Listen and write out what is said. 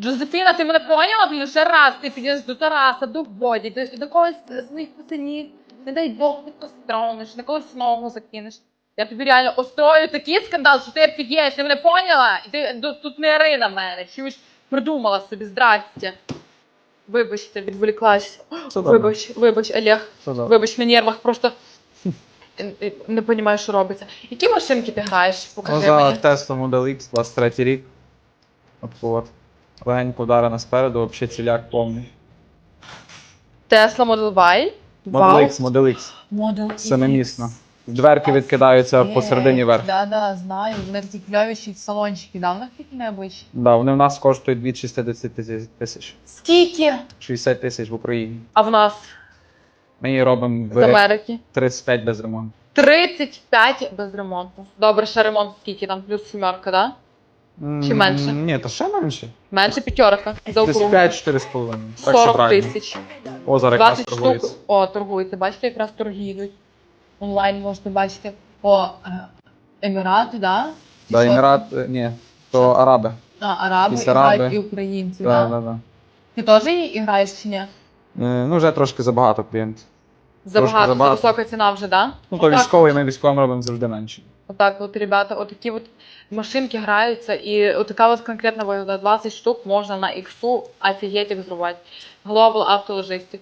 Джозефіна, ти мене поняла? Блін, ще раз ти підеш до Тараса, до Боді, ти до когось з них пацанів, не дай Бог, ти постромиш, на когось ногу закинеш. Я тобі реально устрою такий скандал, що ти під'єш, ти мене поняла? І ти до- тут не ри на мене, чуєш, придумала собі, здрасте. Вибачте, відволіклась. Вибач, вибач, Олег. Вибач, на нервах просто е, е, не розумію, що робиться. Які машинки ти граєш? Ну, Покажи мені. Tesla Model X, 23 рік. От, от. Легенько ударена спереду, взагалі ціляк повний. Tesla Model Y. Model X, Model X. Model Семимісна. Дверки відкидаються посередині верх. Да, да, знаю. Вони такі кльовіші салончики. Да, в них такі необичні. Да, вони в нас коштують від 60 тисяч- тисяч. Скільки? 60 тисяч в Україні. А в нас Ми її робимо з в Америки. 35 без ремонту. 35 без ремонту. Добре, ще ремонт скільки там, плюс сімерка, да? Чи менше? Ні, то ще менше. Менше п'ятерка. За округу. 35-4,5. Так що 40 правильно. тисяч. О, зараз якраз 20 штук. торгується. О, торгується. Бачите, якраз торги йдуть. Онлайн можете бачити по е, Емірати, да? Чи Да? Емірат, е, ні, то араби. А, араби араби. і українці, Да, да? да, да. Ти теж її граєш чи ні? Е, Ну, вже трошки забагато клієнтів. Забагато, забагато. висока ціна вже, да? Ну, то Отак. військовий, ми військовим робимо завжди менше. Отак, от, ребята, отакі от машинки граються, і отака от конкретна вигода 20 штук можна на іксу офігеть як зробити. Global Logistic.